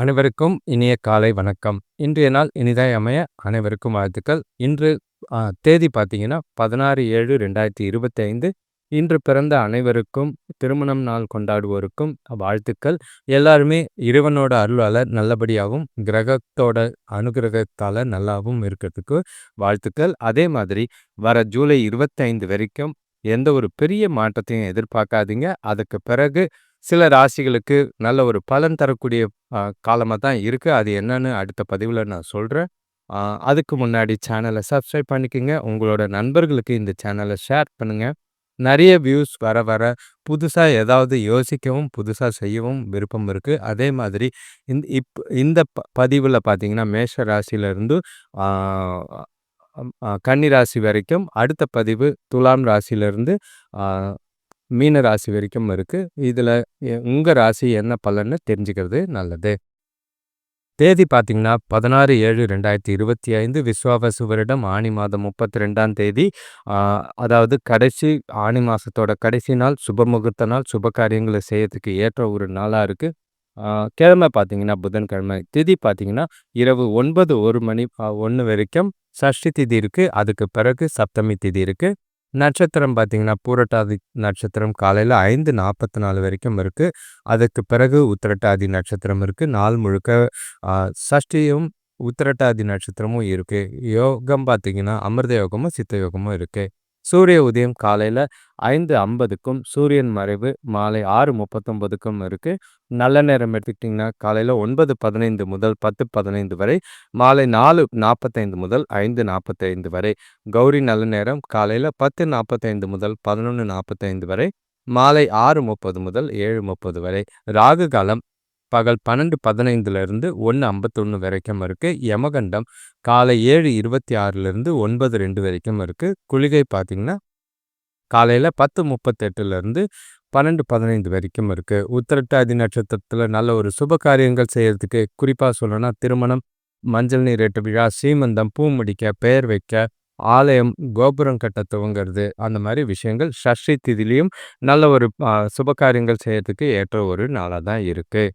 அனைவருக்கும் இனிய காலை வணக்கம். இன்றைய நாள் இனிதாய் அமைய அனைவருக்கும் வாழ்த்துக்கள். இன்று தேதி பார்த்தீங்கன்னா, 16/7/2025 இன்று பிறந்த அனைவருக்கும், திருமணம் நாள் கொண்டாடுவோருக்கும் வாழ்த்துக்கள். எல்லாருமே இறைவனோட அருளால் நல்லபடியாகவும் கிரகத்தோட அனுகிரகத்தால் நல்லாவும் இருக்கிறதுக்கு வாழ்த்துக்கள். அதே மாதிரி வர ஜூலை 25 வரைக்கும் எந்த ஒரு பெரிய மாற்றத்தையும் எதிர்பார்க்காதீங்க. அதுக்கு பிறகு சில ராசிகளுக்கு நல்ல ஒரு பலன் தரக்கூடிய காலமாக தான் இருக்குது அது என்னன்னு அடுத்த பதிவில் நான் சொல்கிறேன் அதுக்கு முன்னாடி சேனலை சப்ஸ்கிரைப் பண்ணிக்கங்க. உங்களோட நண்பர்களுக்கு இந்த சேனலை ஷேர் பண்ணுங்கள் நிறைய வியூஸ் வர வர புதுசாக ஏதாவது யோசிக்கவும், புதுசாக செய்யவும் விருப்பம் இருக்குது அதே மாதிரி இந்த இப் இந்த ப பதிவில் பார்த்தீங்கன்னா, மேஷ ராசியிலேருந்து கன்னி ராசி வரைக்கும், அடுத்த பதிவு துலாம் ராசியிலருந்து மீன ராசி வரைக்கும் இருக்குது இதில் உங்கள் ராசி என்ன பலன்னு தெரிஞ்சுக்கிறது நல்லது. தேதி பார்த்தீங்கன்னா, 16/7/2025 விஸ்வாவசு வருடம் ஆனி மாதம் 32ஆம் தேதி. அதாவது கடைசி ஆனி மாதத்தோட கடைசி நாள், சுப முகூர்த்த நாள், சுப காரியங்களை செய்யறதுக்கு ஏற்ற ஒரு நாளாக இருக்குது கிழமை பார்த்தீங்கன்னா, புதன்கிழமை. திதி பார்த்தீங்கன்னா, இரவு 9:01 மணி ஒன்று வரைக்கும் சஷ்டி திதி இருக்குது அதுக்கு பிறகு சப்தமி திதி இருக்குது நட்சத்திரம் பார்த்தீங்கன்னா, பூரட்டாதி நட்சத்திரம் காலையில் ஐந்து நாற்பத்தி நாலு வரைக்கும் இருக்குது அதுக்கு பிறகு உத்திரட்டாதி நட்சத்திரம் இருக்குது நாள் முழுக்க சஷ்டியும், உத்திரட்டாதி நட்சத்திரமும் இருக்குது யோகம் பார்த்தீங்கன்னா, அமிர்த யோகமும், சித்த யோகமும் இருக்குது சூரிய உதயம் காலையில் ஐந்து ஐம்பதுக்கும் சூரியன் மறைவு மாலை ஆறு முப்பத்தொம்பதுக்கும் இருக்குது நல்ல நேரம் எடுத்துக்கிட்டிங்கன்னா காலையில் ஒன்பது பதினைந்து முதல் பத்து பதினைந்து வரை மாலை நாலு நாற்பத்தைந்து முதல் ஐந்து நாற்பத்தைந்து வரை. கௌரி நல்ல நேரம் காலையில் பத்து நாற்பத்தைந்து முதல் பதினொன்று நாற்பத்தைந்து வரை மாலை ஆறு முப்பது முதல் ஏழு முப்பது வரை. ராகு காலம் பகல் 12:15லிருந்து 1:51 வரைக்கும் இருக்குது யமகண்டம் காலை 7:26லிருந்து 9:02 வரைக்கும் இருக்குது குளிகை பார்த்திங்கன்னா காலையில் பத்து முப்பத்தெட்டுலேருந்து பன்னெண்டு பதினைந்து வரைக்கும் இருக்குது உத்திரட்டாதி நட்சத்திரத்தில் நல்ல ஒரு சுப காரியங்கள் செய்கிறதுக்கு குறிப்பாக சொல்லணும்னா, திருமணம், மஞ்சள் நீரேட்டு விழா, சீமந்தம், பூ முடிக்க, பெயர் வைக்க, ஆலயம், கோபுரம் கட்ட துவங்குறது, அந்த மாதிரி விஷயங்கள் ஷஷ்டி திதிலையும் நல்ல ஒரு சுப காரியங்கள் செய்கிறதுக்கு ஏற்ற ஒரு நாளாக தான் இருக்குது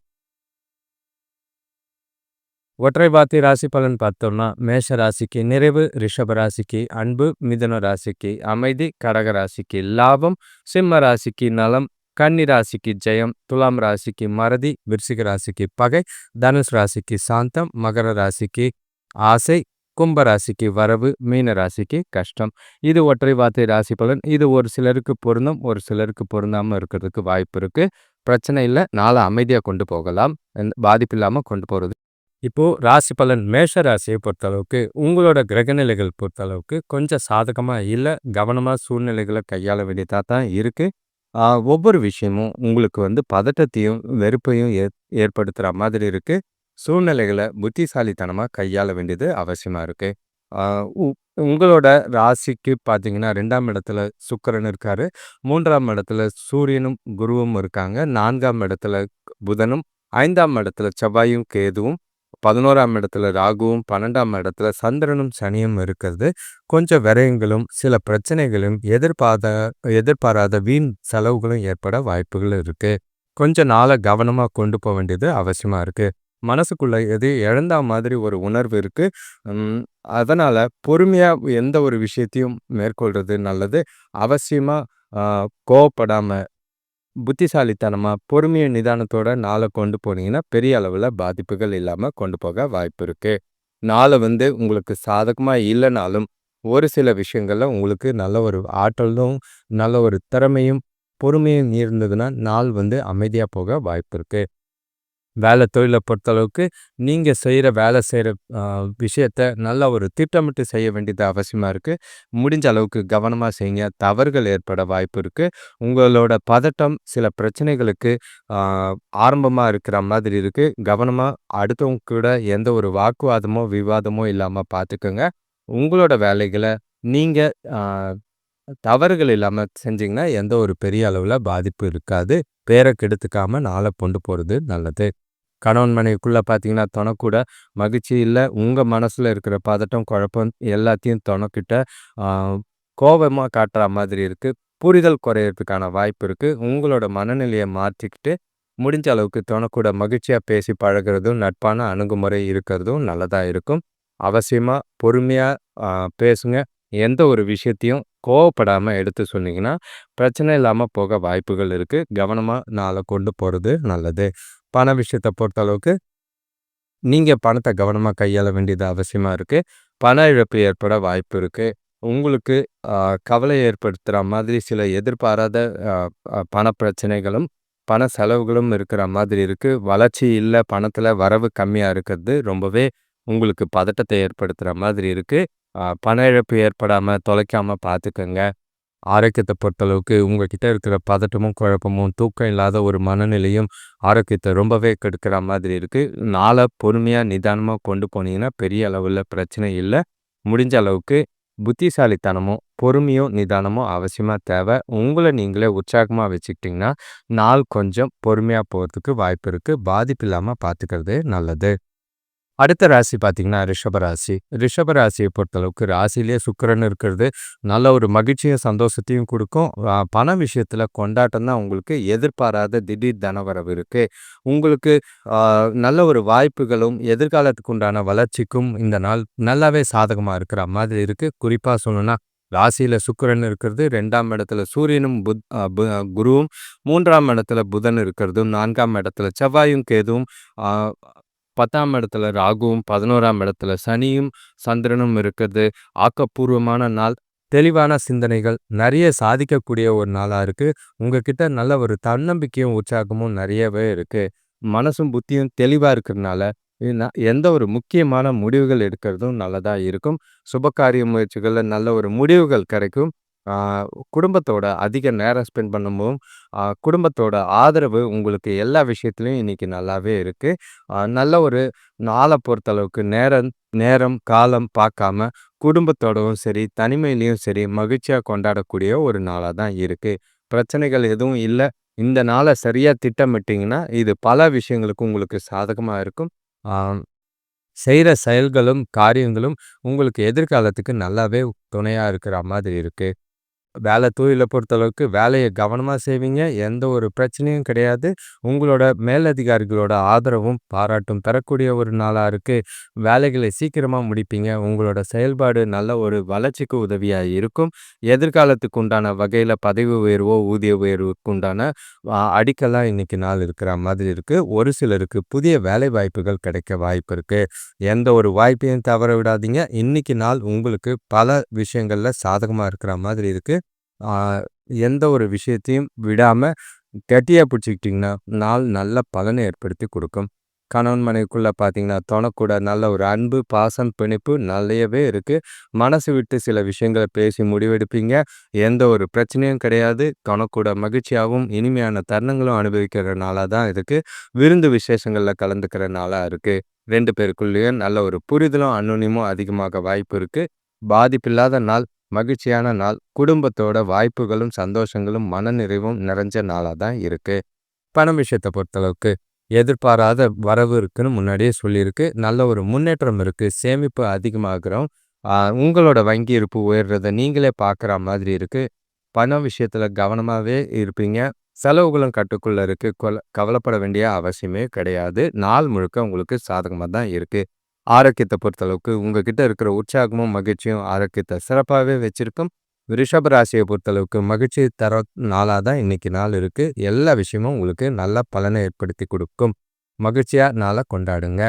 ஒற்றை ராசி பலன் பார்த்தோம்னா, மேஷ ராசிக்கு நிறைவு, ரிஷப ராசிக்கு அன்பு, மிதுன ராசிக்கு அமைதி, கடக ராசிக்கு லாபம், சிம்ம ராசிக்கு நலம், கன்னி ராசிக்கு ஜெயம், துலாம் ராசிக்கு மறதி, விருச்சிக ராசிக்கு பகை, தனுஷ் ராசிக்கு சாந்தம், மகர ராசிக்கு ஆசை, கும்ப ராசிக்கு வரவு, மீன ராசிக்கு கஷ்டம். இது ஒற்றை வார்த்தை ராசி பலன். இது ஒரு சிலருக்கு பொருந்தும், ஒரு சிலருக்கு பொருந்தாம இருக்கிறதுக்கு வாய்ப்பு இருக்கு. பிரச்சனை இல்லை நாளை அமைதியாக கொண்டு போகலாம். பாதிப்பு இல்லாமல் கொண்டு போகிறது இப்போது ராசி பலன் மேஷ ராசியை பொறுத்தளவுக்கு, உங்களோட கிரகநிலைகள் பொறுத்தளவுக்கு கொஞ்சம் சாதகமாக இல்லை கவனமாக சூழ்நிலைகளை கையாள வேண்டியதாக தான் இருக்குது ஒவ்வொரு விஷயமும் உங்களுக்கு வந்து பதட்டத்தையும், வெறுப்பையும் ஏ ஏற்படுத்துகிற மாதிரி இருக்குது சூழ்நிலைகளை புத்திசாலித்தனமாக கையாள வேண்டியது அவசியமாக இருக்குது உ உங்களோட ராசிக்கு பார்த்தீங்கன்னா, ரெண்டாம் இடத்துல சுக்கரன் இருக்காரு. மூன்றாம் இடத்துல சூரியனும், குருவும் இருக்காங்க. நான்காம் இடத்துல புதனும், ஐந்தாம் இடத்துல செவ்வாயும், கேதுவும், 11ஆம் இடத்துல ராகுவும், 12ஆம் இடத்துல சந்திரனும், சனியும் இருக்கிறது. கொஞ்சம் விரயங்களும், சில பிரச்சனைகளும், எதிர்பாராத எதிர்பாராத வீண் செலவுகளும் ஏற்பட வாய்ப்புகள் இருக்கு. கொஞ்ச நாளை கவனமாக கொண்டு போக வேண்டியது அவசியமா இருக்கு. மனசுக்குள்ள எது இழந்த மாதிரி ஒரு உணர்வு இருக்கு. அதனால் அதனால பொறுமையா எந்த ஒரு விஷயத்தையும் மேற்கொள்றது நல்லது. அவசியமா கோவப்படாமல் புத்திசாலித்தனமாக புத்திசாலித்தனமா, நிதானத்தோட நாள கொண்டு போனீங்கன்னா, பெரிய அளவுல பாதிப்புகள் இல்லாம கொண்டு போக வாய்ப்பு இருக்கு. நாள வந்து உங்களுக்கு சாதகமா இல்லனாலும், ஒரு சில விஷயங்கள்ல உங்களுக்கு நல்ல ஒரு ஆற்றலும், நல்ல ஒரு திறமையும், பொறுமையும் இருந்ததுன்னா, நாள் வந்து அமைதியா போக வாய்ப்பு இருக்கு. வேலை தொழிலை பொறுத்தளவுக்கு, நீங்கள் செய்கிற வேலை செய்கிற விஷயத்த நல்ல ஒரு திட்டமிட்டு செய்ய வேண்டியது அவசியமாக இருக்குது முடிஞ்ச அளவுக்கு கவனமாக செய்யுங்க. தவறுகள் ஏற்பட வாய்ப்பு இருக்குது உங்களோட பதட்டம் சில பிரச்சனைகளுக்கு ஆரம்பமாக இருக்கிற மாதிரி இருக்குது கவனமாக அடுத்தவங்க கூட எந்த ஒரு வாக்குவாதமோ, விவாதமோ இல்லாமல் பார்த்துக்கோங்க உங்களோட வேலைகளை நீங்கள் தவறுகள் இல்லாமல் செஞ்சிங்கன்னா எந்த ஒரு பெரிய அளவில் பாதிப்பு இருக்காது. பேரை கெடுத்துக்காமல் நாளை கொண்டு போகிறது நல்லது. கணவன் மனைவிக்குள்ளே பார்த்தீங்கன்னா, தொணக்கூட மகிழ்ச்சி இல்லை உங்கள் மனசில் இருக்கிற பதட்டம், குழப்பம் எல்லாத்தையும் தொணக்கிட்ட கோபமாக காட்டுற மாதிரி இருக்குது புரிதல் குறையிறதுக்கான வாய்ப்பு இருக்குது உங்களோட மனநிலையை மாற்றிக்கிட்டு முடிஞ்ச அளவுக்கு தொணக்கூட மகிழ்ச்சியாக பேசி பழகுறதும், நட்பான அணுகுமுறை இருக்கிறதும் நல்லதாக இருக்கும். அவசியமாக பொறுமையாக பேசுங்க. எந்த ஒரு விஷயத்தையும் கோவப்படாமல் எடுத்து சொன்னீங்கன்னா, பிரச்சனை இல்லாமல் போக வாய்ப்புகள் இருக்குது கவனமாக நாளை கொண்டு போகிறது நல்லது. பண விஷயத்தை பொறுத்த அளவுக்கு நீங்கள் பணத்தை கவனமாக கையாள வேண்டியது அவசியமாக இருக்குது பண இழப்பு ஏற்பட வாய்ப்பு இருக்குது உங்களுக்கு கவலை ஏற்படுத்துகிற மாதிரி சில எதிர்பாராத பண பிரச்சனைகளும், பண செலவுகளும் இருக்கிற மாதிரி இருக்குது வளர்ச்சி இல்லை பணத்தில் வரவு கம்மியாக இருக்கிறது ரொம்பவே உங்களுக்கு பதட்டத்தை ஏற்படுத்துகிற மாதிரி இருக்குது பண இழப்பு ஏற்படாமல் தொலைக்காமல் பார்த்துக்கங்க. ஆரோக்கியத்தை பொறுத்தளவுக்கு உங்ககிட்ட இருக்கிற பதட்டமும், குழப்பமும், தூக்கம் இல்லாத ஒரு மனநிலையும் ஆரோக்கியத்தை ரொம்பவே கெடுக்கிற மாதிரி இருக்குது நாளை பொறுமையாக நிதானமாக கொண்டு போனீங்கன்னா, பெரிய அளவில் பிரச்சனை இல்லை. முடிஞ்ச அளவுக்கு புத்திசாலித்தனமும், பொறுமையும், நிதானமும் அவசியமாக தேவை. உங்களை நீங்களே உற்சாகமாக வச்சுக்கிட்டிங்கன்னா நாள் கொஞ்சம் பொறுமையாக போகிறதுக்கு வாய்ப்பு இருக்குது பாதிப்பு இல்லாமல் பார்த்துக்கிறது நல்லது. அடுத்த ராசி பார்த்தீங்கன்னா, ரிஷபராசி ராசி. பொறுத்தளவுக்கு ராசிலேயே சுக்கரன் இருக்கிறது, நல்ல ஒரு மகிழ்ச்சியும், சந்தோஷத்தையும் கொடுக்கும். பண விஷயத்தில் கொண்டாட்டம் தான் உங்களுக்கு எதிர்பாராத திடீர் தனவரவு இருக்குது உங்களுக்கு நல்ல ஒரு வாய்ப்புகளும், எதிர்காலத்துக்கு உண்டான வளர்ச்சிக்கும் இந்த நாள் நல்லாவே சாதகமாக இருக்கிற மாதிரி இருக்குது குறிப்பாக சொல்லணும்னா, ராசியில் சுக்கரன் இருக்கிறது, ரெண்டாம் இடத்துல சூரியனும், புத் குருவும், மூன்றாம் இடத்துல புதன் இருக்கிறதும், நான்காம் இடத்துல செவ்வாயும், கேதுவும், பத்தாம் இடத்துல ராகுவும், 11ஆம் இடத்துல சனியும், சந்திரனும் இருக்கிறது. ஆக்கப்பூர்வமான நாள். தெளிவான சிந்தனைகள், நிறைய சாதிக்கக்கூடிய ஒரு நாளாக இருக்குது உங்ககிட்ட நல்ல ஒரு தன்னம்பிக்கையும், உற்சாகமும் நிறையவே இருக்குது மனசும், புத்தியும் தெளிவாக இருக்கிறனால, எந்த ஒரு முக்கியமான முடிவுகள் எடுக்கிறதும் நல்லதாக இருக்கும். சுபகாரிய முயற்சிகளில் நல்ல ஒரு முடிவுகள் கிடைக்கும். குடும்பத்தோட அதிக நேரம் ஸ்பெண்ட் பண்ணவும் குடும்பத்தோட ஆதரவு உங்களுக்கு எல்லா விஷயத்துலையும் இன்னைக்கு நல்லாவே இருக்குது நல்ல ஒரு நாளை பொறுத்தளவுக்கு நேரம் நேரம், காலம் பார்க்காம குடும்பத்தோடவும் சரி, தனிமையிலையும் சரி, மகிழ்ச்சியாக கொண்டாடக்கூடிய ஒரு நாளாக தான் இருக்குது பிரச்சனைகள் எதுவும் இல்லை. இந்த நாளை சரியாக திட்டமிட்டிங்கன்னா இது பல விஷயங்களுக்கு உங்களுக்கு சாதகமாக இருக்கும். செய்கிற செயல்களும், காரியங்களும் உங்களுக்கு எதிர்காலத்துக்கு நல்லாவே துணையாக இருக்கிற மாதிரி இருக்குது வேலை தொழில பொறுத்தளவுக்கு வேலையை கவனமாக செய்வீங்க. எந்த ஒரு பிரச்சனையும் கிடையாது. உங்களோட மேலதிகாரிகளோட ஆதரவும், பாராட்டும் பெறக்கூடிய ஒரு நாளாக இருக்குது வேலைகளை சீக்கிரமாக முடிப்பீங்க. உங்களோட செயல்பாடு நல்ல ஒரு வளர்ச்சிக்கு உதவியாக இருக்கும். எதிர்காலத்துக்கு உண்டான வகையில் பதவி உயர்வோ, ஊதிய உயர்வுக்கு உண்டான அடிக்கலாம் இன்றைக்கி இன்னைக்கு நாள் இருக்கிற மாதிரி இருக்குது ஒரு சிலருக்கு புதிய வேலை வாய்ப்புகள் கிடைக்க வாய்ப்பு இருக்குது எந்த ஒரு வாய்ப்பையும் தவற விடாதீங்க. இன்னைக்கு நாள் உங்களுக்கு பல விஷயங்களில் சாதகமாக இருக்கிற மாதிரி இருக்குது எந்த ஒரு விஷயத்தையும் விடாமல் கட்டியாக பிடிச்சிக்கிட்டிங்கன்னா நாள் நல்ல பலனை ஏற்படுத்தி கொடுக்கும். கணவன் மனைவிக்குள்ளே பார்த்தீங்கன்னா, தொணக்கூட நல்ல ஒரு அன்பு, பாசம், பிணைப்பு நிறையவே இருக்குது மனசு விட்டு சில விஷயங்களை பேசி முடிவெடுப்பீங்க. எந்த ஒரு பிரச்சனையும் கிடையாது. தொணக்கூட மகிழ்ச்சியாவும், இனிமையான தருணங்களும் அனுபவிக்கிற நாளாக தான் இருக்குது விருந்து விசேஷங்களில் கலந்துக்கிற நாளாக இருக்குது ரெண்டு பேருக்குள்ளேயும் நல்ல ஒரு புரிதலும், அந்யோன்யமும் அதிகமாக வாய்ப்பு இருக்குது பாதிப்பில்லாத நாள், மகிழ்ச்சியான நாள், குடும்பத்தோட வாய்ப்புகளும், சந்தோஷங்களும், மனநிறைவும் நிறைஞ்ச நாளா தான் இருக்கு. பணம் விஷயத்த பொறுத்தளவுக்கு எதிர்பாராத வரவு இருக்குன்னு முன்னாடியே சொல்லியிருக்கு. நல்ல ஒரு முன்னேற்றம் இருக்கு. சேமிப்பு அதிகமாகிறோம் உங்களோட வங்கி இருப்பு உயர்றத நீங்களே பார்க்குற மாதிரி இருக்கு. பண விஷயத்துல கவனமாவே இருப்பீங்க. செலவுகளும் கட்டுக்குள்ள இருக்கு. கொல கவலைப்பட வேண்டிய அவசியமே கிடையாது. நாள் முழுக்க உங்களுக்கு சாதகமா தான் இருக்கு. ஆரோக்கியத்தை பொறுத்தளவுக்கு உங்ககிட்ட இருக்கிற உற்சாகமும், மகிழ்ச்சியும் ஆரோக்கியத்த சிறப்பாவே வச்சிருக்கும். ரிஷப ராசிய பொறுத்தளவுக்கு மகிழ்ச்சி தர நாளா தான் இன்னைக்கு நாள் இருக்கு. எல்லா விஷயமும் உங்களுக்கு நல்ல பலனை ஏற்படுத்தி கொடுக்கும் மகிழ்ச்சியா நாள கொண்டாடுங்க.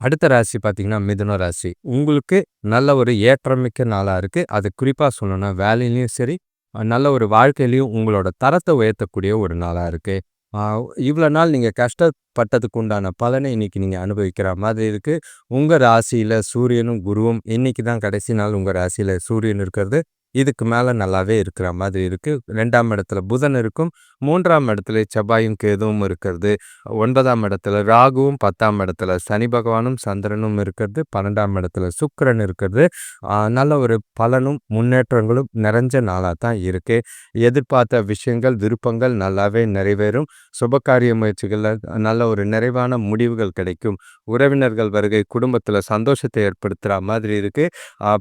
அடுத்த ராசி பார்த்தீங்கன்னா, மிதுன ராசி. உங்களுக்கு நல்ல ஒரு ஏற்றமிக்க நாளா இருக்கு. அது குறிப்பா சொல்லணும்னா, வேலையிலயும் சரி, நல்ல ஒரு வாழ்க்கையிலயும் உங்களோட தரத்தை உயர்த்தக்கூடிய ஒரு நாளா இருக்கு. இவ்வளோ நாள் நீங்கள் கஷ்டப்பட்டதுக்கு உண்டான பலனை இன்றைக்கி நீங்கள் அனுபவிக்கிற மாதிரி இருக்குது உங்கள் ராசியில் சூரியனும், குருவும் இன்னைக்கு தான் கடைசி நாள் உங்கள் ராசியில் சூரியன் இருக்கிறது. இதுக்கு மேலே நல்லாவே இருக்கிற மாதிரி இருக்குது ரெண்டாம் இடத்துல புதன் இருக்கும். மூன்றாம் இடத்துல செவ்வாயும், கேதுவும் இருக்கிறது. ஒன்பதாம் இடத்துல ராகுவும், 10ஆம் இடத்துல சனி பகவானும், சந்திரனும் இருக்கிறது. 12ஆம் இடத்துல சுக்கிரன் இருக்கிறது. நல்ல ஒரு பலனும், முன்னேற்றங்களும் நிறைஞ்ச நாளாக தான் இருக்குது எதிர்பார்த்த விஷயங்கள், விருப்பங்கள் நல்லாவே நிறைவேறும். சுபகாரிய முயற்சிகளில் நல்ல ஒரு நிறைவான முடிவுகள் கிடைக்கும். உறவினர்கள் வருகை குடும்பத்தில் சந்தோஷத்தை ஏற்படுத்துகிற மாதிரி இருக்குது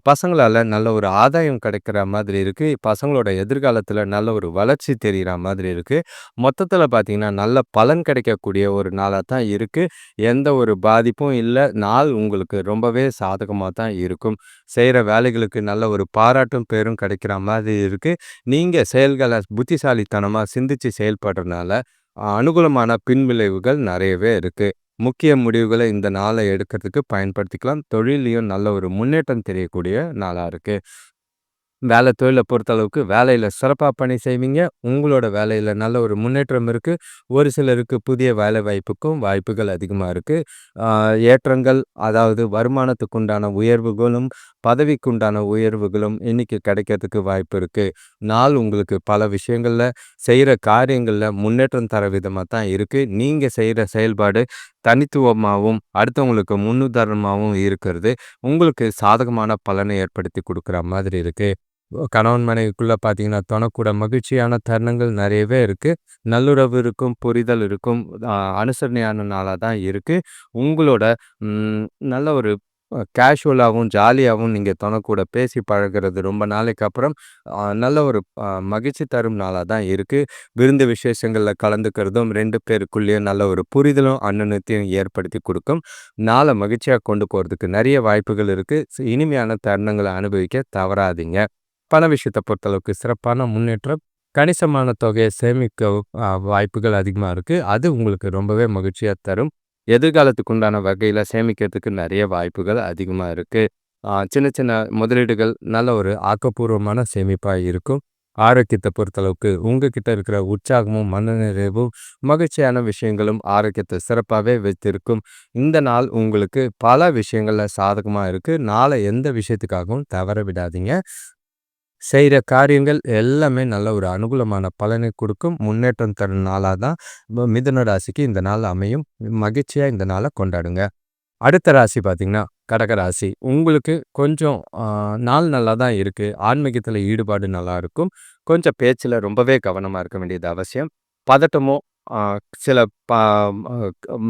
பசங்களால் நல்ல ஒரு ஆதாயம் கிடைக்கிற மாதிரி இருக்குது பசங்களோட எதிர்காலத்தில் நல்ல ஒரு வளர்ச்சி தெரியிற மாதிரி இருக்குது மொத்தத்தில் பார்த்தீங்கன்னா, நல்ல பலன் கிடைக்கக்கூடிய ஒரு நாளாக தான் இருக்குது எந்த ஒரு பாதிப்பும் இல்லை. நாள் உங்களுக்கு ரொம்பவே சாதகமாக தான் இருக்கும். செய்கிற வேலைகளுக்கு நல்ல ஒரு பாராட்டும், பேரும் கிடைக்கிற மாதிரி இருக்குது நீங்கள் செயல்களை புத்திசாலித்தனமாக சிந்திச்சு செயல்படுறனால, அனுகூலமான பின்விளைவுகள் நிறையவே இருக்குது முக்கிய முடிவுகளை இந்த நாளை எடுக்கிறதுக்கு பயன்படுத்திக்கலாம். தொழிலையும் நல்ல ஒரு முன்னேற்றம் தெரியக்கூடிய நாளாக இருக்குது வேலை தொழிலை பொறுத்தளவுக்கு வேலையில் சிறப்பாக பணி செய்வீங்க. உங்களோட வேலையில் நல்ல ஒரு முன்னேற்றம் இருக்குது ஒரு சிலருக்கு புதிய வேலை வாய்ப்புக்கும் வாய்ப்புகள் அதிகமாக இருக்குது ஏற்றங்கள் அதாவது வருமானத்துக்கு உண்டான உயர்வுகளும், பதவிக்கு உண்டான உயர்வுகளும் இன்னைக்கு கிடைக்கிறதுக்கு வாய்ப்பு இருக்குது நாள் உங்களுக்கு பல விஷயங்களில் செய்கிற காரியங்களில் முன்னேற்றம் தர விதமாக தான் இருக்குது நீங்கள் செய்கிற செயல்பாடு தனித்துவமாகவும் அடுத்தவங்களுக்கு முன்னுதாரணமாகவும் இருக்கிறது, உங்களுக்கு சாதகமான பலனை ஏற்படுத்தி கொடுக்குற மாதிரி இருக்குது கணவன் மனைவிக்குள்ள பார்த்தீங்கன்னா, தொணக்கூட மகிழ்ச்சியான தருணங்கள் நிறையவே இருக்கு. நல்லுறவு இருக்கும், புரிதல் இருக்கும். அனுசரணையான நாளாக தான் இருக்கு. உங்களோட நல்ல ஒரு கேஷுவலாகவும் ஜாலியாகவும் நீங்கள் நீங்க தொணக்கூட பேசி பழகிறது ரொம்ப நாளைக்கு அப்புறம் நல்ல ஒரு மகிழ்ச்சி தரும் நாளாக தான் இருக்குது விருந்து விசேஷங்களில் கலந்துக்கிறதும் ரெண்டு பேருக்குள்ளேயும் நல்ல ஒரு புரிதலும், அன்னனத்தையும் ஏற்படுத்தி கொடுக்கும் நாளை மகிழ்ச்சியாக கொண்டு போகிறதுக்கு நிறைய வாய்ப்புகள் இருக்குது இனிமையான தருணங்களை அனுபவிக்க தவறாதீங்க. பண விஷயத்தை பொறுத்தளவுக்கு சிறப்பான முன்னேற்றம். கணிசமான தொகையை சேமிக்க வாய்ப்புகள் அதிகமாக இருக்குது அது உங்களுக்கு ரொம்பவே மகிழ்ச்சியாக தரும். எதிர்காலத்துக்கு உண்டான வகையில் சேமிக்கிறதுக்கு நிறைய வாய்ப்புகள் அதிகமாக இருக்குது சின்ன சின்ன முதலீடுகள் நல்ல ஒரு ஆக்கப்பூர்வமான சேமிப்பாக இருக்கும். ஆரோக்கியத்தை பொறுத்தளவுக்கு உங்ககிட்ட இருக்கிற உற்சாகமும், மனநிறைவும், மகிழ்ச்சியான விஷயங்களும் ஆரோக்கியத்தை சிறப்பாகவே வைத்திருக்கும். இந்த நாள் உங்களுக்கு பல விஷயங்களில் சாதகமாக இருக்குது நாளை எந்த விஷயத்துக்காகவும் தவற விடாதீங்க. செய்கிற காரியங்கள் எல்லாமே நல்ல ஒரு அனுகூலமான பலனை கொடுக்கும் முன்னேற்றம் தரும் நாளாக தான் மிதுன ராசிக்கு இந்த நாள் அமையும். மகிழ்ச்சியாக இந்த நாளை கொண்டாடுங்க. அடுத்த ராசி பார்த்தீங்கன்னா, கடக ராசி. உங்களுக்கு கொஞ்சம் நாள் நல்லா தான் இருக்குது ஆன்மீகத்தில் ஈடுபாடு நல்லா இருக்கும். கொஞ்சம் பேச்சில் ரொம்பவே கவனமாக இருக்க வேண்டியது அவசியம். பதட்டமோ, சில ப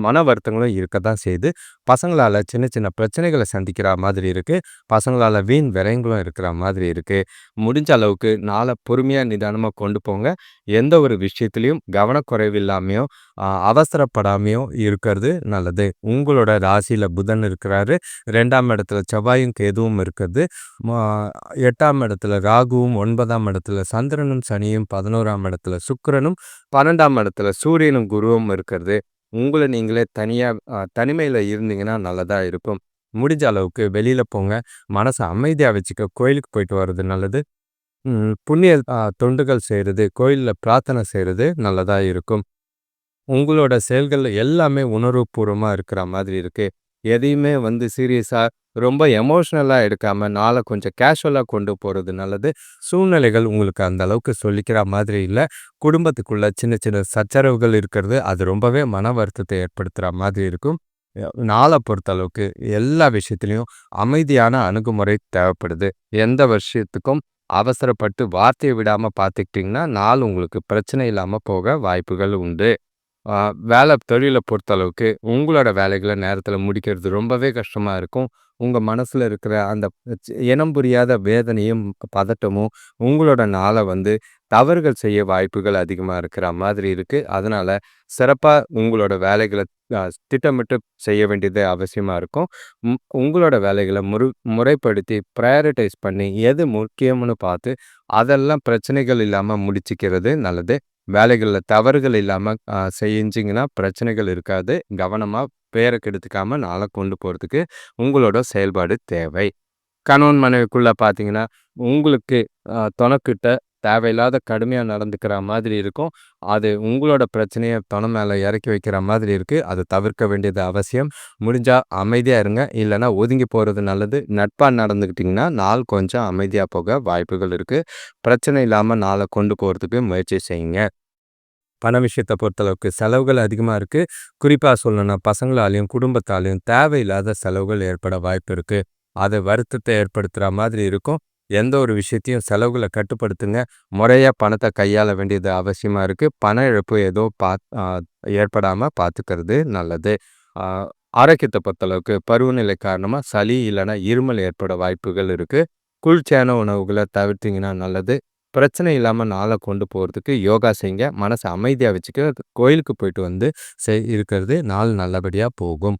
மன வருத்தங்களும் இருக்க தான் செய்யுது. பசங்களால் சின்ன சின்ன பிரச்சனைகளை சந்திக்கிற மாதிரி இருக்குது பசங்களால் வீண் விரயங்களும் இருக்கிற மாதிரி இருக்குது முடிஞ்ச அளவுக்கு நாளை பொறுமையாக நிதானமாக கொண்டு போங்க. எந்த ஒரு விஷயத்துலையும் கவனக்குறைவு இல்லாமையும் அவசரப்படாமையும் இருக்கிறது நல்லது. உங்களோட ராசியில புதன் இருக்கிறாரு. ரெண்டாம் இடத்துல செவ்வாயும், கேதுவும் இருக்கிறது. எட்டாம் இடத்துல ராகுவும், ஒன்பதாம் இடத்துல சந்திரனும், சனியும், 11ஆம் இடத்துல சுக்கரனும் பன்னெண்டாம் இடத்துல சூரியனும், குருவும் இருக்கிறது. உங்களை நீங்களே தனியா தனிமையில் தனிமையில இருந்தீங்கன்னா நல்லதா இருக்கும். முடிஞ்ச அளவுக்கு வெளியில போங்க. மனசை அமைதியா வச்சுக்க கோயிலுக்கு போயிட்டு வர்றது நல்லது. புண்ணிய தொண்டுகள் செய்கிறது கோயில்ல பிரார்த்தனை செய்கிறது நல்லதா இருக்கும். உங்களோட செயல்கள் எல்லாமே உணர்வுபூர்வமாக இருக்கிற மாதிரி இருக்கு. எதையுமே வந்து சீரியஸாக ரொம்ப எமோஷ்னலாக எடுக்காம, நாளை கொஞ்சம் கேஷுவலாக கொண்டு போறது நல்லது. சூழ்நிலைகள் உங்களுக்கு அந்த அளவுக்கு சொல்லிக்கிற மாதிரி இல்லை குடும்பத்துக்குள்ள சின்ன சின்ன சச்சரவுகள் இருக்கிறது, அது ரொம்பவே மன வருத்தத்தை ஏற்படுத்துகிற மாதிரி இருக்கும். நாளை பொறுத்தளவுக்கு எல்லா விஷயத்துலையும் அமைதியான அணுகுமுறை தேவைப்படுது. எந்த விஷயத்துக்கும் அவசரப்பட்டு வார்த்தையை விடாமல் பார்த்துக்கிட்டிங்கன்னா நாள் உங்களுக்கு பிரச்சனை இல்லாமல் போக வாய்ப்புகள் உண்டு. வேலை தொழிலை பொறுத்தளவுக்கு உங்களோட வேலைகளை நேரத்தில் முடிக்கிறது ரொம்பவே கஷ்டமாக இருக்கும். உங்கள் மனசில் இருக்கிற அந்த இனம் புரியாத வேதனையும், பதட்டமும் உங்களோட நாளை வந்து தவறுகள் செய்ய வாய்ப்புகள் அதிகமாக இருக்கிற மாதிரி இருக்குது அதனால் சிறப்பாக உங்களோட வேலைகளை திட்டமிட்டு செய்ய வேண்டியது அவசியமாக இருக்கும். உங்களோட வேலைகளை முறு முறைப்படுத்தி ப்ரையாரிட்டைஸ் பண்ணி எது முக்கியம்னு பார்த்து, அதெல்லாம் பிரச்சனைகள் இல்லாமல் முடிச்சிக்கிறது நல்லது. வேலைகளில் தவறுகள் இல்லாமல் செஞ்சிங்கன்னா பிரச்சனைகள் இருக்காது. கவனமாக பேரை கெடுத்துக்காம நாளை கொண்டு போகிறதுக்கு உங்களோட செயல்பாடு தேவை. கணவன் மனைவிக்குள்ளே பார்த்தீங்கன்னா, உங்களுக்கு அ தொணக்கிட்ட தேவையில்லாத கடுமையாக நடந்துக்கிற மாதிரி இருக்கும். அது உங்களோட பிரச்சனையை பணம் மேலே இறக்கி வைக்கிற மாதிரி இருக்குது அதை தவிர்க்க வேண்டியது அவசியம். முடிஞ்சால் அமைதியாக இருங்க. இல்லைனா ஒதுங்கி போகிறது நல்லது. நட்பாக நடந்துக்கிட்டிங்கன்னா நாள் கொஞ்சம் அமைதியாக போக வாய்ப்புகள் இருக்குது பிரச்சனை இல்லாமல் நாளை கொண்டு போகிறதுக்கு முயற்சி செய்யுங்க. பண விஷயத்தை பொறுத்தளவுக்கு செலவுகள் அதிகமாக இருக்குது குறிப்பாக சொல்லணும்னா பசங்களாலையும் குடும்பத்தாலையும் தேவையில்லாத செலவுகள் ஏற்பட வாய்ப்பு இருக்குது அது வருத்தத்தை ஏற்படுத்துகிற மாதிரி இருக்கும். எந்த ஒரு விஷயத்தையும் செலவுகளை கட்டுப்படுத்துங்க. முறையாக பணத்தை கையாள வேண்டியது அவசியமாக இருக்குது பண இழப்பு ஏதோ பாத் ஏற்படாமல் பார்த்துக்கிறது நல்லது. ஆரோக்கியத்தை பொறுத்தளவுக்கு பருவநிலை காரணமாக சளி இல்லைன்னா இருமல் ஏற்பட வாய்ப்புகள் இருக்குது குளிர்ச்சியான உணவுகளை தவிர்த்தீங்கன்னா நல்லது. பிரச்சனை இல்லாமல் நாளை கொண்டு போகிறதுக்கு யோகா செய்யுங்க மனசை அமைதியாக வச்சுக்க. கோயிலுக்கு போயிட்டு வந்து செய் இருக்கிறது நாள் நல்லபடியாக போகும்.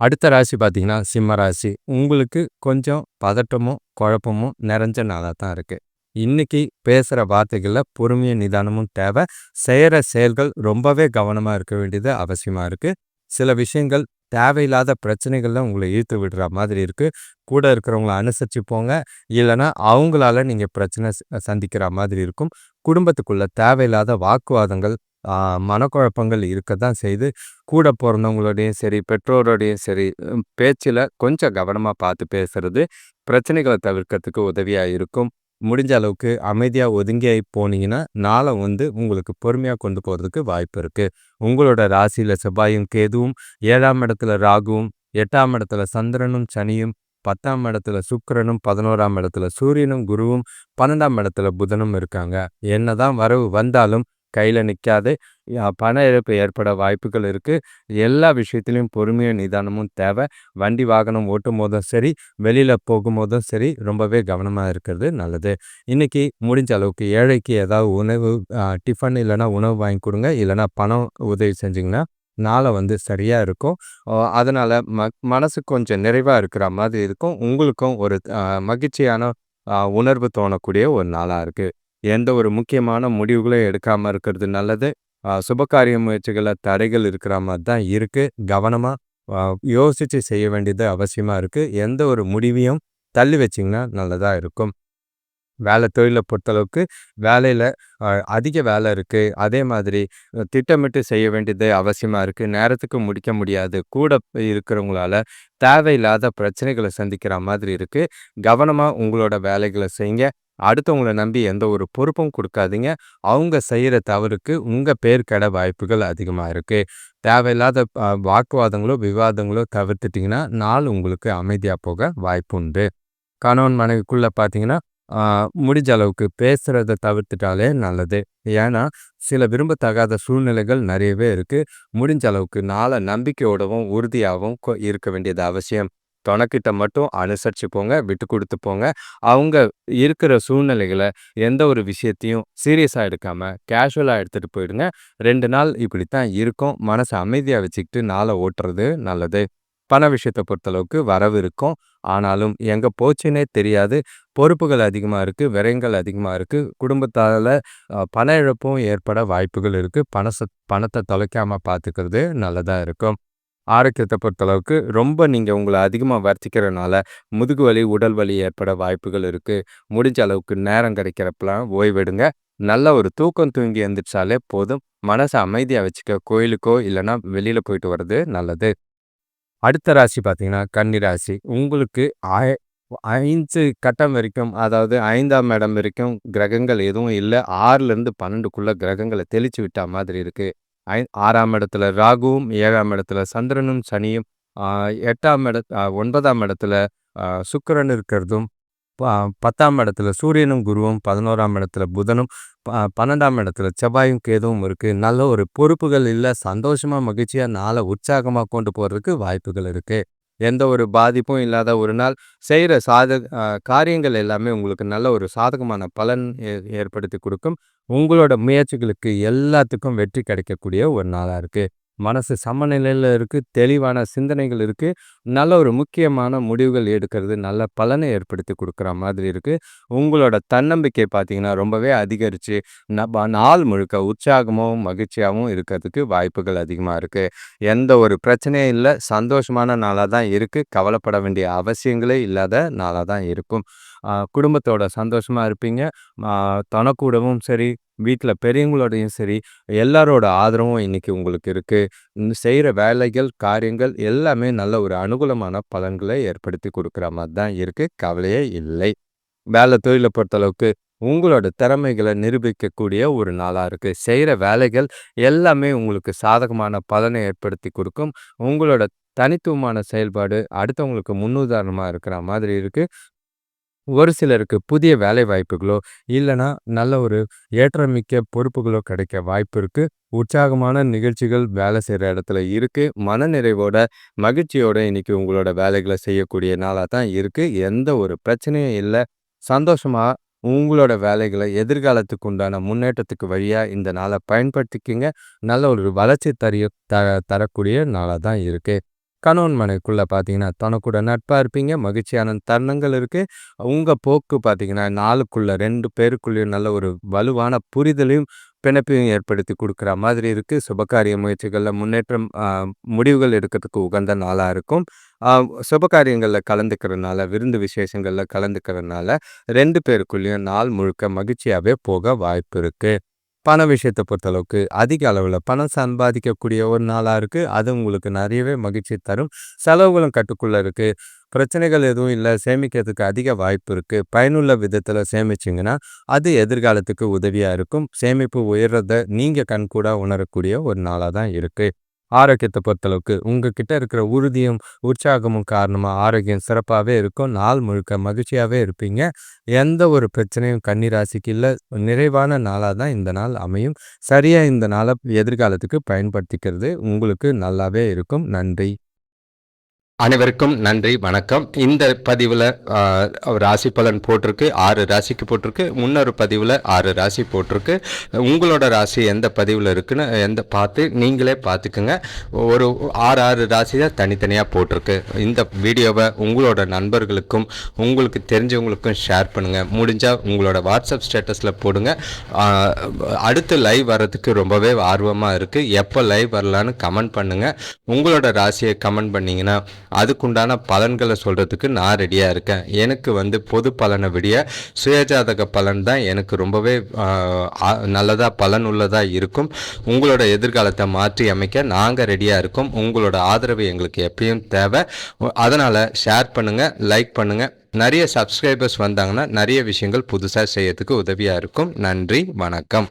அடுத்த ராசி பார்த்தீங்கன்னா சிம்ம ராசி. உங்களுக்கு கொஞ்சம் பதட்டமும் குழப்பமும் நிறைஞ்ச நாளாக தான் இருக்குது இன்னைக்கு பேசுகிற வார்த்தைகளில் பொறுமையும் நிதானமும் தேவை. செய்கிற செயல்கள் ரொம்பவே கவனமாக இருக்க வேண்டியது அவசியமாக இருக்குது சில விஷயங்கள் தேவையில்லாத பிரச்சனைகளில் உங்களை ஈர்த்து விடுற மாதிரி இருக்குது கூட இருக்கிறவங்கள அனுசரித்து போங்க. இல்லைன்னா அவங்களால நீங்கள் பிரச்சனை சந்திக்கிற மாதிரி இருக்கும். குடும்பத்துக்குள்ளே தேவையில்லாத வாக்குவாதங்கள் மனக்குழப்பங்கள் இருக்க தான் செய்து கூட பிறந்தவங்களோடையும் சரி பெற்றோரோடையும் சரி பேச்சில் கொஞ்சம் கவனமாக பார்த்து பேசுறது பிரச்சனைகளை தவிர்க்கிறதுக்கு உதவியாக இருக்கும். முடிஞ்ச அளவுக்கு அமைதியாக ஒதுங்கி போனீங்கன்னா நாளை வந்து உங்களுக்கு பொறுமையாக கொண்டு போகிறதுக்கு வாய்ப்பு இருக்குது உங்களோட ராசியில் செவ்வாயும் கேதுவும் ஏழாம் இடத்துல ராகுவும் எட்டாம் இடத்துல சந்திரனும் சனியும் பத்தாம் இடத்துல சுக்கரனும் பதினோராம் இடத்துல சூரியனும் குருவும் பன்னெண்டாம் இடத்துல புதனும் இருக்காங்க. என்னதான் வரவு வந்தாலும் கையில் நிற்காது பண இழப்பு ஏற்பட வாய்ப்புகள் இருக்குது எல்லா விஷயத்துலையும் பொறுமையும் நிதானமும் தேவை. வண்டி வாகனம் ஓட்டும் போதும் சரி வெளியில் போகும்போதும் சரி ரொம்பவே கவனமாக இருக்கிறது நல்லது. இன்றைக்கி முடிஞ்ச அளவுக்கு ஏழைக்கு ஏதாவது உணவு டிஃபன் இல்லைனா உணவு வாங்கி கொடுங்க. இல்லைனா பணம் உதவி செஞ்சிங்கன்னா நாளை வந்து சரியாக இருக்கும். அதனால் ம மனசு கொஞ்சம் நிறைவாக இருக்கிற மாதிரி இருக்கும். உங்களுக்கும் ஒரு மகிழ்ச்சியான உணர்வு தோணக்கூடிய ஒரு நாளாக இருக்குது எந்த ஒரு முக்கியமான முடிவுகளும் எடுக்காமல் இருக்கிறது நல்லது. சுபகாரிய முயற்சிகளில் தடைகள் இருக்கிற மாதிரி தான் இருக்குது கவனமாக யோசித்து செய்ய வேண்டியது அவசியமாக இருக்குது எந்த ஒரு முடிவையும் தள்ளி வச்சிங்கன்னா நல்லதாக இருக்கும். வேலை தொழிலை பொறுத்தளவுக்கு வேலையில் அதிக வேலை இருக்குது அதே மாதிரி திட்டமிட்டு செய்ய வேண்டியது அவசியமாக இருக்குது நேரத்துக்கு முடிக்க முடியாது. கூட இருக்கிறவங்களால தேவையில்லாத பிரச்சனைகளை சந்திக்கிற மாதிரி இருக்குது கவனமாக உங்களோட வேலைகளை செய்யுங்க அடுத்தவங்கள நம்பி எந்த ஒரு பொறுப்பும் கொடுக்காதீங்க. அவங்க செய்கிற தவறுக்கு உங்கள் பேர் கெட வாய்ப்புகள் அதிகமாக இருக்குது தேவையில்லாத வாக்குவாதங்களோ விவாதங்களோ தவிர்த்துட்டிங்கன்னா நாள் உங்களுக்கு அமைதியாக போக வாய்ப்பு உண்டு. கணவன் மனைவிக்குள்ளே பார்த்தீங்கன்னா முடிஞ்ச அளவுக்கு பேசுகிறத தவிர்த்துட்டாலே நல்லது. ஏன்னா சில விரும்பத்தகாத சூழ்நிலைகள் நிறையவே இருக்குது முடிஞ்ச அளவுக்கு நாளை நம்பிக்கையோடவும் உறுதியாகவும் இருக்க வேண்டியது அவசியம். துணக்கிட்ட மட்டும் அனுசரித்து போங்க விட்டு கொடுத்து போங்க. அவங்க இருக்கிற சூழ்நிலைகளை எந்த ஒரு விஷயத்தையும் சீரியஸாக எடுக்காமல் கேஷுவலாக எடுத்துகிட்டு போயிடுங்க. ரெண்டு நாள் இப்படித்தான் இருக்கும். மனசை அமைதியாக வச்சுக்கிட்டு நாளை ஓட்டுறது நல்லது. பண விஷயத்தை பொறுத்தளவுக்கு வரவு இருக்கும். ஆனாலும் எங்கே போச்சுன்னே தெரியாது. பொறுப்புகள் அதிகமாக இருக்குது விரயங்கள் அதிகமாக இருக்குது குடும்பத்தால் பண இழப்பும் ஏற்பட வாய்ப்புகள் இருக்குது பணத்தை பணத்தை தொலைக்காமல் பார்த்துக்கிறது நல்லதாக இருக்கும். ஆரோக்கியத்தை பொறுத்தளவுக்கு ரொம்ப நீங்கள் உங்களை அதிகமாக வர்த்திக்கிறனால முதுகு வலி உடல் வலி ஏற்பட வாய்ப்புகள் இருக்குது முடிஞ்ச அளவுக்கு நேரம் கிடைக்கிறப்பெல்லாம் ஓய்வெடுங்க. நல்ல ஒரு தூக்கம் தூங்கி எழுந்திரிச்சாலே போதும். மனசை அமைதியாக வச்சுக்க கோயிலுக்கோ இல்லைன்னா வெளியில் போயிட்டு வர்றது நல்லது. அடுத்த ராசி பார்த்தீங்கன்னா கன்னி ராசி. உங்களுக்கு ஆய ஐந்து கட்டம் வரைக்கும் அதாவது ஐந்தாம் இடம் வரைக்கும் கிரகங்கள் எதுவும் இல்லை. ஆறுலேருந்து பன்னெண்டுக்குள்ளே கிரகங்களை தெளிச்சு விட்டா மாதிரி இருக்குது ஐ ஆறாம் இடத்துல ராகுவும் ஏழாம் இடத்துல சந்திரனும் சனியும் எட்டாம் இட ஒன்பதாம் இடத்துல சுக்கரன் இருக்கிறதும் பத்தாம் இடத்துல சூரியனும் குருவும் பதினோராம் இடத்துல புதனும் பன்னெண்டாம் இடத்துல செவ்வாயும் கேதுவும் இருக்குது நல்ல ஒரு பொறுப்புகள் இல்லை சந்தோஷமாக மகிழ்ச்சியாக நாளை உற்சாகமாக கொண்டு போகிறதுக்கு வாய்ப்புகள் இருக்குது எந்த ஒரு பாதிப்பும் இல்லாத ஒரு நாள். செய்கிற சாத காரியங்கள் எல்லாமே உங்களுக்கு நல்ல ஒரு சாதகமான பலன் ஏற்படுத்தி கொடுக்கும். உங்களோட முயற்சிகளுக்கு எல்லாத்துக்கும் வெற்றி கிடைக்கக்கூடிய ஒரு நாளாக இருக்குது மனசு சமநிலையில் இருக்குது தெளிவான சிந்தனைகள் இருக்குது நல்ல ஒரு முக்கியமான முடிவுகள் எடுக்கிறது நல்ல பலனை ஏற்படுத்தி கொடுக்குற மாதிரி இருக்குது உங்களோட தன்னம்பிக்கை பார்த்தீங்கன்னா ரொம்பவே அதிகரித்து நாள் முழுக்க உற்சாகமாகவும் மகிழ்ச்சியாகவும் இருக்கிறதுக்கு வாய்ப்புகள் அதிகமாக இருக்குது எந்த ஒரு பிரச்சனையும் இல்லை சந்தோஷமான நாளாக தான் இருக்குது கவலைப்பட வேண்டிய அவசியங்களே இல்லாத நாளாக தான் இருக்கும். குடும்பத்தோட சந்தோஷமாக இருப்பீங்க. தனக்கூடவும் சரி வீட்டில் பெரியவங்களோடையும் சரி எல்லாரோட ஆதரவும் இன்னைக்கு உங்களுக்கு இருக்குது செய்கிற வேலைகள் காரியங்கள் எல்லாமே நல்ல ஒரு அனுகூலமான பலன்களை ஏற்படுத்தி கொடுக்குற மாதிரி தான் இருக்குது கவலையே இல்லை. வேலை தொழிலை பொறுத்தளவுக்கு உங்களோட திறமைகளை நிரூபிக்கக்கூடிய ஒரு நாளாக இருக்குது செய்கிற வேலைகள் எல்லாமே உங்களுக்கு சாதகமான பலனை ஏற்படுத்தி கொடுக்கும். உங்களோட தனித்துவமான செயல்பாடு அடுத்தவங்களுக்கு முன்னுதாரணமாக இருக்கிற மாதிரி இருக்குது ஒரு சிலருக்கு புதிய வேலை வாய்ப்புகளோ இல்லைனா நல்ல ஒரு ஏற்றமிக்க பொறுப்புகளோ கிடைக்க வாய்ப்பு இருக்குது உற்சாகமான நிகழ்ச்சிகள் வேலை செய்கிற இடத்துல இருக்குது மனநிறைவோட மகிழ்ச்சியோட இன்னைக்கு உங்களோட வேலைகளை செய்யக்கூடிய நாளாக தான் இருக்குது எந்த ஒரு பிரச்சனையும் இல்லை. சந்தோஷமாக உங்களோட வேலைகளை எதிர்காலத்துக்கு உண்டான முன்னேற்றத்துக்கு வழியாக இந்த நாளை பயன்படுத்திக்கிங்க. நல்ல ஒரு வளர்ச்சி தரிய த தரக்கூடிய நாளாக தான் இருக்குது கணவன் மனைக்குள்ளே பார்த்தீங்கன்னா தனக்கூட நட்பாக இருப்பீங்க மகிழ்ச்சியான தருணங்கள் இருக்குது உங்கள் போக்கு பார்த்தீங்கன்னா நாளுக்குள்ளே ரெண்டு பேருக்குள்ளேயும் நல்ல ஒரு வலுவான புரிதலையும் பிணைப்பையும் ஏற்படுத்தி கொடுக்குற மாதிரி இருக்குது சுபகாரிய முயற்சிகளில் முன்னேற்றம் முடிவுகள் எடுக்கிறதுக்கு உகந்த நாளாக இருக்கும். சுபகாரியங்களில் கலந்துக்கிறதுனால விருந்து விசேஷங்களில் கலந்துக்கிறதுனால ரெண்டு பேருக்குள்ளேயும் நாள் முழுக்க மகிழ்ச்சியாகவே போக வாய்ப்பு இருக்குது பண விஷயத்தை பொறுத்தளவுக்கு அதிக அளவில் பணம் சம்பாதிக்கக்கூடிய ஒரு நாளாக இருக்குது அது உங்களுக்கு நிறையவே மகிழ்ச்சி தரும். செலவுகளும் கட்டுக்குள்ளே இருக்குது பிரச்சனைகள் எதுவும் இல்லை. சேமிக்கிறதுக்கு அதிக வாய்ப்பு இருக்குது பயனுள்ள விதத்தில் சேமிச்சிங்கன்னா அது எதிர்காலத்துக்கு உதவியாக இருக்கும். சேமிப்பு உயர்றதை நீங்கள் கண்கூடாக உணரக்கூடிய ஒரு நாளாக தான் இருக்குது ஆரோக்கியத்தை பொறுத்தளவுக்கு உங்ககிட்ட இருக்கிற உறுதியும் உற்சாகமும் காரணமாக ஆரோக்கியம் சிறப்பாகவே இருக்கும். நாள் முழுக்க மகிழ்ச்சியாகவே இருப்பீங்க. எந்த ஒரு பிரச்சனையும் கன்னிராசிக்கு இல்லை. நிறைவான நாளாக தான் இந்த நாள் அமையும். சரியாக இந்த நாளை எதிர்காலத்துக்கு பயன்படுத்திக்கிறது. உங்களுக்கு நல்லாவே இருக்கும். நன்றி. அனைவருக்கும் நன்றி வணக்கம். இந்த பதிவில் ராசி பலன் போட்டிருக்கு ஆறு ராசிக்கு போட்டிருக்கு முன்னொரு பதிவில் ஆறு ராசி போட்டிருக்கு. உங்களோட ராசி எந்த பதிவில் இருக்குன்னு எந்த பார்த்து நீங்களே பார்த்துக்குங்க. ஒரு ஆறு ஆறு ராசி தான் தனித்தனியாக போட்டிருக்கு. இந்த வீடியோவை உங்களோட நண்பர்களுக்கும் உங்களுக்கு தெரிஞ்சவங்களுக்கும் ஷேர் பண்ணுங்கள் முடிஞ்சால் உங்களோட வாட்ஸ்அப் ஸ்டேட்டஸில் போடுங்க. அடுத்து லைவ் வர்றதுக்கு ரொம்பவே ஆர்வமாக இருக்குது எப்போ லைவ் வரலான்னு கமெண்ட் பண்ணுங்கள் உங்களோட ராசியை கமெண்ட் பண்ணிங்கன்னா அதுக்குண்டான பலன்களை சொல்கிறதுக்கு நான் ரெடியாக இருக்கேன். எனக்கு வந்து பொது பலனை விடிய சுயஜாதக பலன் தான் எனக்கு ரொம்பவே நல்லதாக பலன் உள்ளதாக இருக்கும். உங்களோட எதிர்காலத்தை மாற்றி அமைக்க நாங்கள் ரெடியாக இருக்கோம். உங்களோட ஆதரவு எங்களுக்கு எப்பயும் தேவை. அதனால் ஷேர் பண்ணுங்கள் லைக் பண்ணுங்கள் நிறைய சப்ஸ்கிரைபர்ஸ் வந்தாங்கன்னா நிறைய விஷயங்கள் புதுசாக செய்யறதுக்கு உதவியாக இருக்கும். நன்றி வணக்கம்.